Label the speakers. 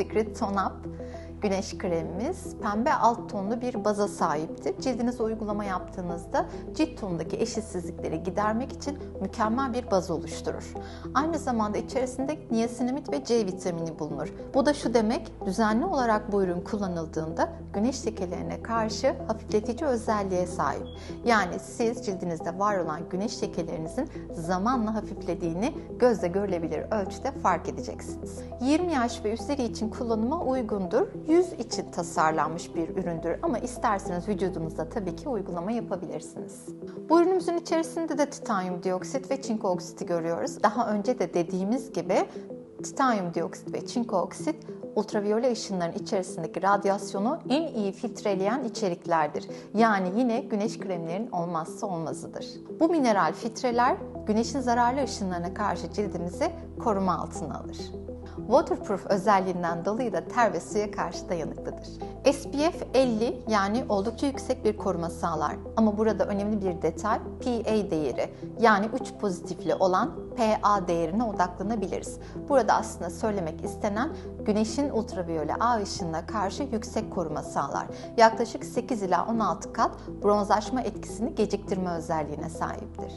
Speaker 1: Secret Tone Up güneş kremimiz pembe alt tonlu bir baza sahiptir. Cildinize uygulama yaptığınızda cilt tonundaki eşitsizlikleri gidermek için mükemmel bir baz oluşturur. Aynı zamanda içerisinde niasinamid ve C vitamini bulunur. Bu da şu demek, düzenli olarak bu ürün kullanıldığında güneş lekelerine karşı hafifletici özelliğe sahip. Yani siz cildinizde var olan güneş lekelerinizin zamanla hafiflediğini gözle görülebilir ölçüde fark edeceksiniz. 20 yaş ve üstleri için kullanıma uygundur yüz için tasarlanmış bir üründür ama isterseniz vücudunuzda tabii ki uygulama yapabilirsiniz. Bu ürünümüzün içerisinde de titanyum dioksit ve çinko oksiti görüyoruz. Daha önce de dediğimiz gibi titanyum dioksit ve çinko oksit ultraviyole ışınların içerisindeki radyasyonu en iyi filtreleyen içeriklerdir. Yani yine güneş kremlerinin olmazsa olmazıdır. Bu mineral filtreler güneşin zararlı ışınlarına karşı cildimizi koruma altına alır. Waterproof özelliğinden dolayı da ter ve suya karşı dayanıklıdır. SPF 50 yani oldukça yüksek bir koruma sağlar. Ama burada önemli bir detay PA değeri yani 3 pozitifli olan PA değerine odaklanabiliriz. Burada aslında söylemek istenen güneşin ultraviyole A ışınına karşı yüksek koruma sağlar. Yaklaşık 8 ila 16 kat bronzlaşma etkisini geciktirme özelliğine sahiptir.